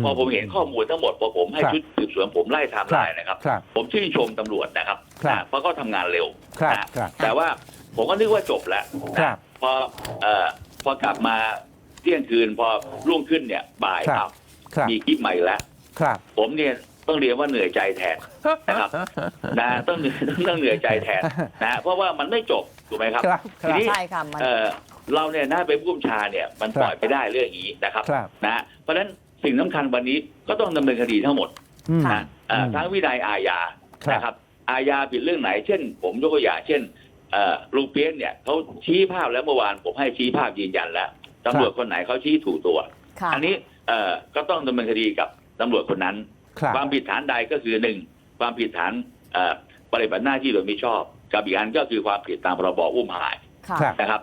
มพอผมเห็นข้อมูลทั้งหมดพอผมให้ครับชุดสืบสวนผมไล่ไทม์ไลน์นะครับครับผมชื่นชมตำรวจนะครับครับนะเพราะเขาทำงานเร็วครับนะครับแต่ว่าผมก็นึกว่าจบแล้วครันะบพอเอ่อพอกลับมาเที่ยงคืนพอรุ่งขึ้นเนี่ยบ่ายครับอ้าวครับมีคลิปใหม่แล้วครับผมเนี่ยต้องเรียนว่าเหนื่อยใจแทนนะครับนะต้องเหนื่อยต้องเหนื่อยใจแทนนะเพราะว่ามันไม่จบถูกไหมครับครับคทีรับนี้ใช่ค่ะมันเอ่อเราเนี่ยน่าเป็นผู้บัญชาเนี่ยมันครับปล่อยไม่ได้เรื่องอย่างนี้นะครับครับนะเพราะฉะนั้น สิ่งสำคัญวันนี้ก็ต้องดำเนินคดีทั้งหมดอืม นะเอ่ออืมทั้งวินัยอาญาครับ นะครับ อาญาผิดเรื่องไหน เช่น ผมยกตัวอย่างเช่นเอ่อลุงเปี๊ยกเนี่ยเขาชี้ภาพแล้วเมื่อวานผมให้ชี้ภาพยืนยันแล้วตำรวจคนไหนเขาชี้ถูกตัว ค่ะอันนี้เอ่อก็ต้องดำเนินคดีกับตำรวจคนนั้น ครับ ความผิดฐานใดก็คือหนึ่งความผิดฐานเอ่อปฏิบัติหน้าที่โดยมิชอบ กับอีกอันก็คือความผิดตามพรบอุ้มหายค่ะ ครับ นะครับ